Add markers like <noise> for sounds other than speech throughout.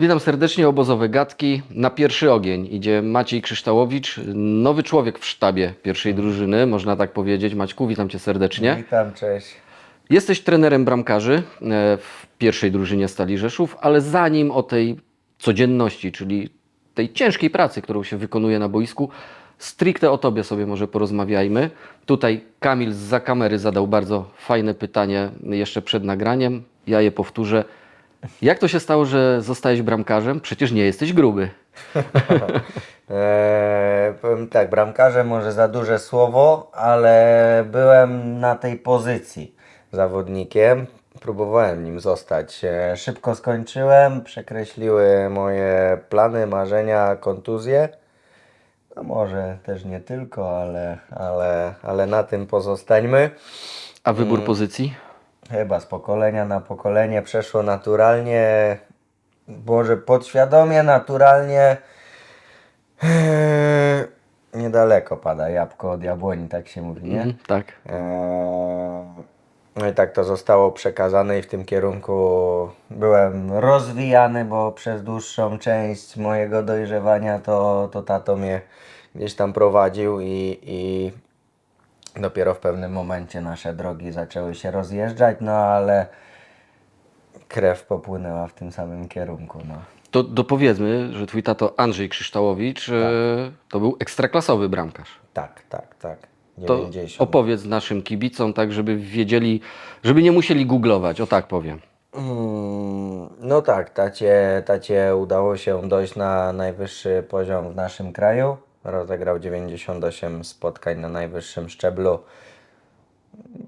Witam serdecznie, obozowe gadki. Na pierwszy ogień idzie Maciej Krzyształowicz, nowy człowiek w sztabie pierwszej drużyny, można tak powiedzieć. Maćku, witam Cię serdecznie. Witam, cześć. Jesteś trenerem bramkarzy e, w pierwszej drużynie Stali Rzeszów, ale zanim o tej codzienności, czyli tej ciężkiej pracy, którą się wykonuje na boisku, stricte o Tobie sobie może porozmawiajmy. Tutaj Kamil za kamery zadał bardzo fajne pytanie jeszcze przed nagraniem. Ja je powtórzę. Jak to się stało, że zostałeś bramkarzem? Przecież nie jesteś gruby. Eee, <laughs> powiem tak, bramkarze może za duże słowo, ale byłem na tej pozycji zawodnikiem. Próbowałem nim zostać. E, Szybko skończyłem, przekreśliły moje plany, marzenia, kontuzje. No może też nie tylko, ale, ale, ale na tym pozostańmy. A wybór pozycji? Chyba z pokolenia na pokolenie przeszło naturalnie, Boże, podświadomie, naturalnie. Eee, Niedaleko pada jabłko od jabłoni, tak się mówi, nie? Mhm, tak. Eee, No i tak to zostało przekazane i w tym kierunku byłem rozwijany, bo przez dłuższą część mojego dojrzewania to, to tato mnie gdzieś tam prowadził i, i dopiero w pewnym momencie nasze drogi zaczęły się rozjeżdżać, no ale krew popłynęła w tym samym kierunku, no. To dopowiedzmy, że twój tato Andrzej Krzyształowicz e, to był ekstraklasowy bramkarz. Tak, tak, tak. To 90. opowiedz naszym kibicom, tak żeby wiedzieli, żeby nie musieli googlować, o tak powiem. Mm, No tak, tacie, tacie udało się dojść na najwyższy poziom w naszym kraju. Rozegrał 98 spotkań na najwyższym szczeblu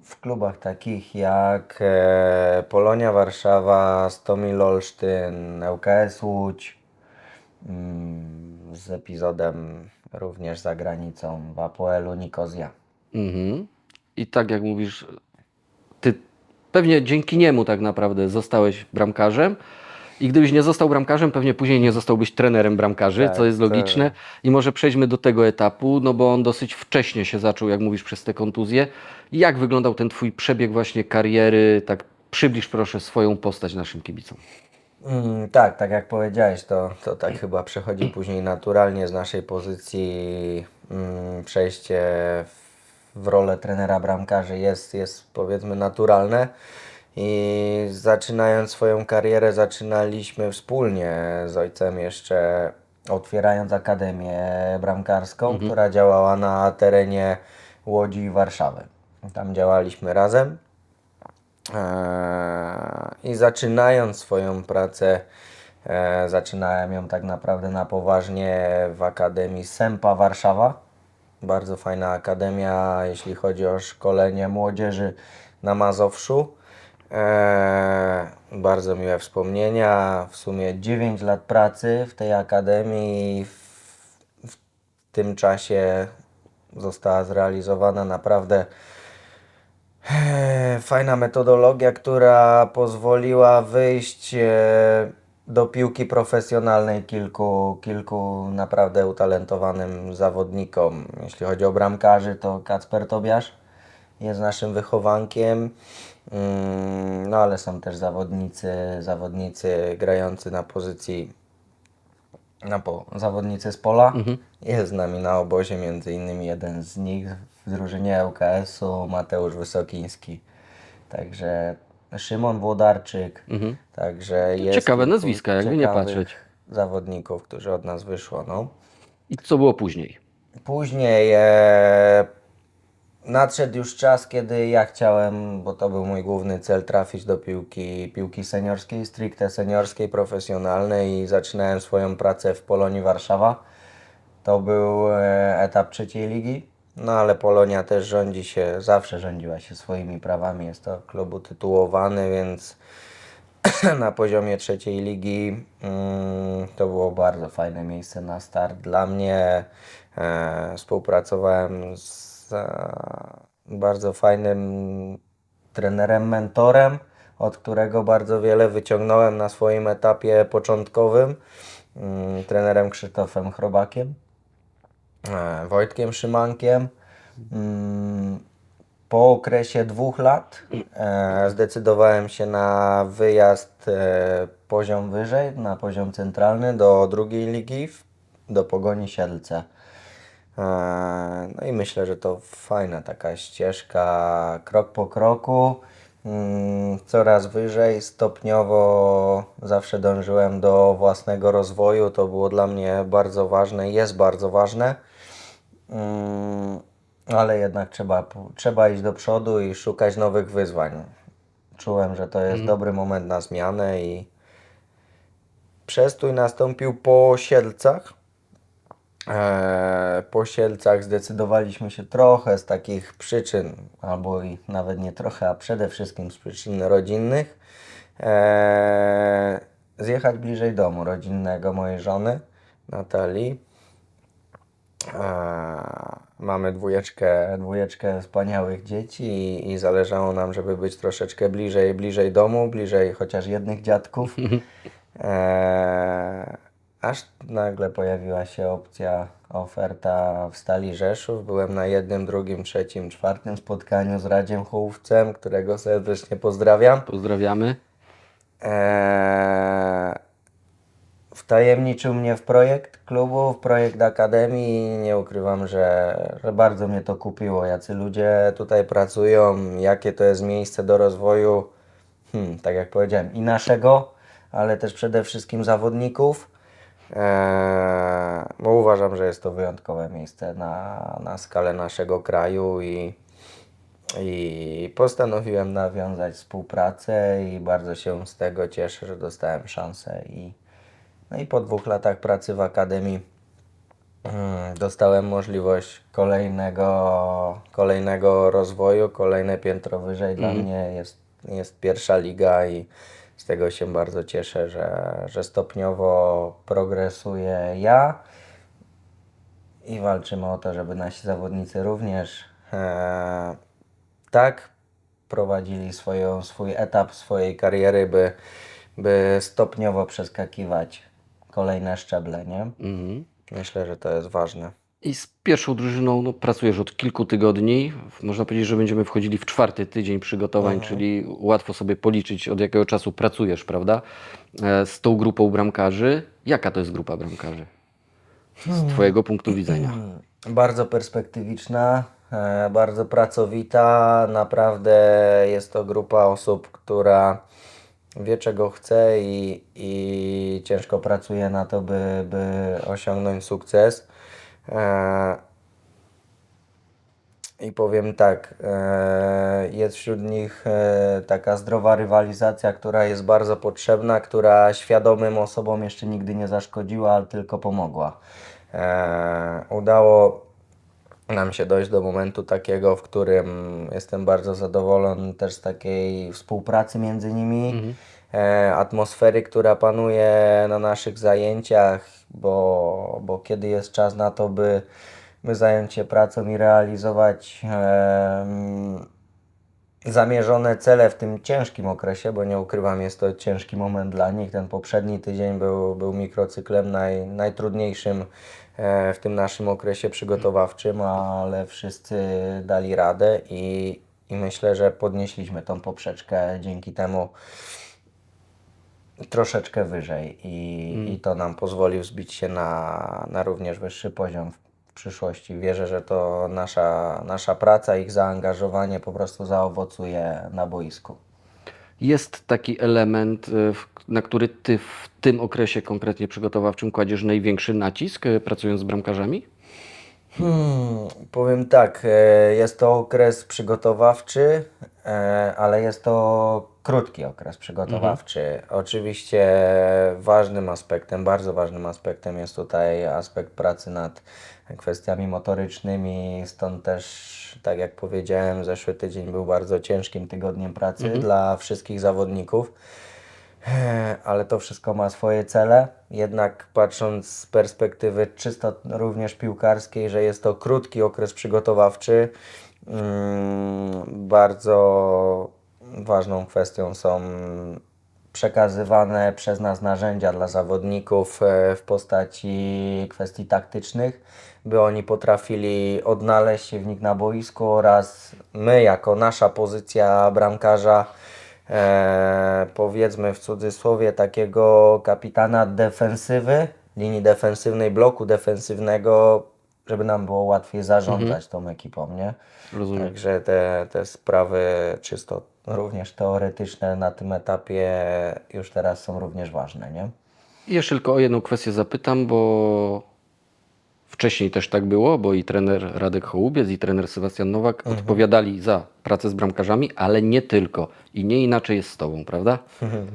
w klubach takich jak e, Polonia Warszawa, Stomil Olsztyn, ŁKS Łódź, mm, z epizodem również za granicą w Apoelu Nikozja. Mhm. I tak jak mówisz, ty pewnie dzięki niemu tak naprawdę zostałeś bramkarzem. I gdybyś nie został bramkarzem, pewnie później nie zostałbyś trenerem bramkarzy, Tak, co jest logiczne. I może przejdźmy do tego etapu, no bo on dosyć wcześnie się zaczął, jak mówisz, przez te kontuzje. Jak wyglądał ten twój przebieg właśnie kariery? Tak przybliż proszę swoją postać naszym kibicom. Mm, tak, tak jak powiedziałeś, to, to tak chyba przechodzi później naturalnie z naszej pozycji mm, przejście w, w rolę trenera bramkarzy jest, jest powiedzmy naturalne i zaczynając swoją karierę zaczynaliśmy wspólnie z ojcem jeszcze otwierając Akademię Bramkarską, która działała na terenie Łodzi i Warszawy. Tam działaliśmy razem. Eee, I zaczynając swoją pracę, e, zaczynałem ją tak naprawdę na poważnie w Akademii Sempa Warszawa. Bardzo fajna akademia, jeśli chodzi o szkolenie młodzieży na Mazowszu. Eee, bardzo miłe wspomnienia. W sumie 9 lat pracy w tej akademii. W, w tym czasie została zrealizowana naprawdę Eee, Fajna metodologia, która pozwoliła wyjść e, do piłki profesjonalnej kilku, kilku naprawdę utalentowanym zawodnikom. Jeśli chodzi o bramkarzy, to Kacper Tobiasz jest naszym wychowankiem. Mm, No ale są też zawodnicy, zawodnicy grający na pozycji no po zawodnicy z pola. Jest z nami na obozie między innymi jeden z nich w drużynie ŁKS-u, Mateusz Wysokiński. Także Szymon Włodarczyk. Także jest ciekawe kilku nazwiska, jakby nie ciekawych patrzeć. Zawodników, którzy od nas wyszło. No. I co było później? Później e, nadszedł już czas, kiedy ja chciałem, bo to był mój główny cel, trafić do piłki, piłki seniorskiej, stricte seniorskiej, profesjonalnej i zaczynałem swoją pracę w Polonii Warszawa. To był e, etap trzeciej ligi, no ale Polonia też rządzi się, zawsze rządziła się swoimi prawami, jest to klub utytułowany, więc <clears throat> na poziomie trzeciej ligi mm, to było bardzo fajne miejsce na start dla mnie. E, współpracowałem z bardzo fajnym trenerem, mentorem, od którego bardzo wiele wyciągnąłem na swoim etapie początkowym. Mm, trenerem Krzysztofem Chrobakiem, e, Wojtkiem Szymankiem. Mm, po okresie dwóch lat e, zdecydowałem się na wyjazd e, poziom wyżej, na poziom centralny do drugiej ligi, do Pogoni Siedlce. E, No i myślę, że to fajna taka ścieżka, krok po kroku, mm, coraz wyżej, stopniowo zawsze dążyłem do własnego rozwoju. To było dla mnie bardzo ważne, jest bardzo ważne. Mm, ale jednak trzeba, trzeba iść do przodu i szukać nowych wyzwań. Czułem, że to jest dobry moment na zmianę i przestój nastąpił po Siedlcach. Eee, po Sielcach zdecydowaliśmy się trochę z takich przyczyn, albo i nawet nie trochę, a przede wszystkim z przyczyn rodzinnych, eee, zjechać bliżej domu rodzinnego mojej żony, Natalii. Eee, mamy dwójeczkę, dwójeczkę wspaniałych dzieci i, i zależało nam, żeby być troszeczkę bliżej, bliżej domu, bliżej chociaż jednych dziadków. Aż <laughs> nagle pojawiła się opcja, oferta w Stali Rzeszów. Byłem na jednym, drugim, trzecim, czwartym spotkaniu z Radziem Hołówcem, którego serdecznie pozdrawiam. Pozdrawiamy. Eee, wtajemniczył mnie w projekt klubu, w projekt akademii i nie ukrywam, że, że bardzo mnie to kupiło. Jacy ludzie tutaj pracują, jakie to jest miejsce do rozwoju, hmm, tak jak powiedziałem, i naszego, ale też przede wszystkim zawodników. Eee, bo uważam, że jest to wyjątkowe miejsce na, na skalę naszego kraju i, i postanowiłem nawiązać współpracę i bardzo się z tego cieszę, że dostałem szansę i, no i po dwóch latach pracy w Akademii mm, dostałem możliwość kolejnego, kolejnego rozwoju, kolejne piętro wyżej dla mnie. Jest, jest pierwsza liga i z tego się bardzo cieszę, że, że stopniowo progresuję ja i walczymy o to, żeby nasi zawodnicy również e, tak prowadzili swoją, swój etap swojej kariery, by, by stopniowo przeskakiwać kolejne szczeble, nie? Mhm. Myślę, że to jest ważne. I z pierwszą drużyną no, pracujesz od kilku tygodni. Można powiedzieć, że będziemy wchodzili w czwarty tydzień przygotowań, czyli łatwo sobie policzyć, od jakiego czasu pracujesz, prawda? E, Z tą grupą bramkarzy. Jaka to jest grupa bramkarzy? Z Twojego punktu widzenia. <clears throat> Bardzo perspektywiczna, e, bardzo pracowita. Naprawdę jest to grupa osób, która wie czego chce i, i ciężko pracuje na to, by, by osiągnąć sukces. E, I powiem tak, e, jest wśród nich e, taka zdrowa rywalizacja, która jest bardzo potrzebna, która świadomym osobom jeszcze nigdy nie zaszkodziła, ale tylko pomogła. Udało nam się dojść do momentu takiego, w którym jestem bardzo zadowolony też z takiej współpracy między nimi, e, atmosfery, która panuje na naszych zajęciach, bo, bo kiedy jest czas na to, by, by zająć się pracą i realizować zamierzone cele w tym ciężkim okresie, bo nie ukrywam, jest to ciężki moment dla nich. Ten poprzedni tydzień był, był mikrocyklem naj, najtrudniejszym e, w tym naszym okresie przygotowawczym, ale wszyscy dali radę i, i myślę, że podnieśliśmy tą poprzeczkę dzięki temu troszeczkę wyżej i, i to nam pozwoli wzbić się na, na również wyższy poziom w, przyszłości. Wierzę, że to nasza, nasza praca, ich zaangażowanie po prostu zaowocuje na boisku. Jest taki element, y, na który Ty w tym okresie konkretnie przygotowawczym kładziesz największy nacisk, y, pracując z bramkarzami? Hmm, powiem tak, e, jest to okres przygotowawczy, ale jest to krótki okres przygotowawczy. Oczywiście ważnym aspektem, bardzo ważnym aspektem jest tutaj aspekt pracy nad kwestiami motorycznymi, stąd też, tak jak powiedziałem, zeszły tydzień był bardzo ciężkim tygodniem pracy dla wszystkich zawodników. E, Ale to wszystko ma swoje cele. Jednak patrząc z perspektywy czysto również piłkarskiej, że jest to krótki okres przygotowawczy, mm, bardzo ważną kwestią są przekazywane przez nas narzędzia dla zawodników e, w postaci kwestii taktycznych, by oni potrafili odnaleźć się w nich na boisku oraz my, jako nasza pozycja bramkarza, e, powiedzmy w cudzysłowie, takiego kapitana defensywy, linii defensywnej, bloku defensywnego, żeby nam było łatwiej zarządzać tą ekipą, nie? Rozumiem. Także te, te sprawy czysto również teoretyczne na tym etapie już teraz są również ważne, nie? I Jeszcze tylko o jedną kwestię zapytam, bo wcześniej też tak było, bo i trener Radek Hołubiec, i trener Sebastian Nowak odpowiadali za pracę z bramkarzami, ale nie tylko. I nie inaczej jest z Tobą, prawda?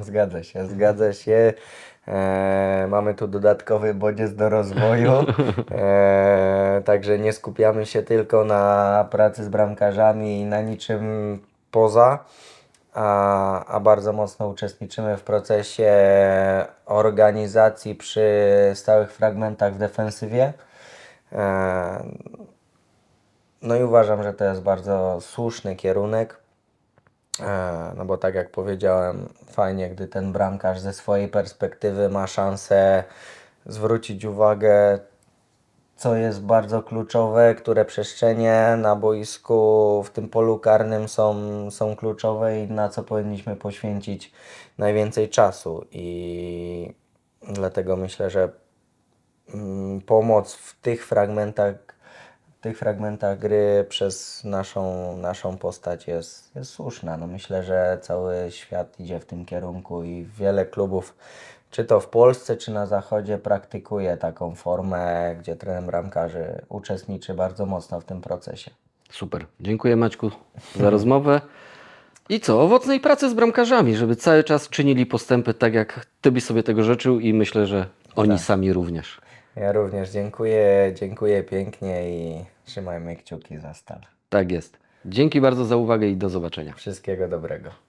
Zgadza się, zgadza się. E, mamy tu dodatkowy bodziec do rozwoju, e, także nie skupiamy się tylko na pracy z bramkarzami i na niczym poza, a, a bardzo mocno uczestniczymy w procesie organizacji przy stałych fragmentach w defensywie. E, no i uważam, że to jest bardzo słuszny kierunek. E, No bo tak jak powiedziałem, fajnie, gdy ten bramkarz ze swojej perspektywy ma szansę zwrócić uwagę, co jest bardzo kluczowe, które przestrzenie na boisku w tym polu karnym są, są kluczowe i na co powinniśmy poświęcić najwięcej czasu. I dlatego myślę, że pomoc w tych fragmentach, w tych fragmentach gry przez naszą, naszą postać jest, jest słuszna. No myślę, że cały świat idzie w tym kierunku i wiele klubów, czy to w Polsce, czy na Zachodzie, praktykuje taką formę, gdzie trener bramkarzy uczestniczy bardzo mocno w tym procesie. Super. Dziękuję Maćku za rozmowę. I co? Owocnej pracy z bramkarzami, żeby cały czas czynili postępy tak, jak Ty byś sobie tego życzył i myślę, że oni sami również. Ja również dziękuję, dziękuję pięknie i trzymajmy kciuki za stal. Tak jest. Dzięki bardzo za uwagę i do zobaczenia. Wszystkiego dobrego.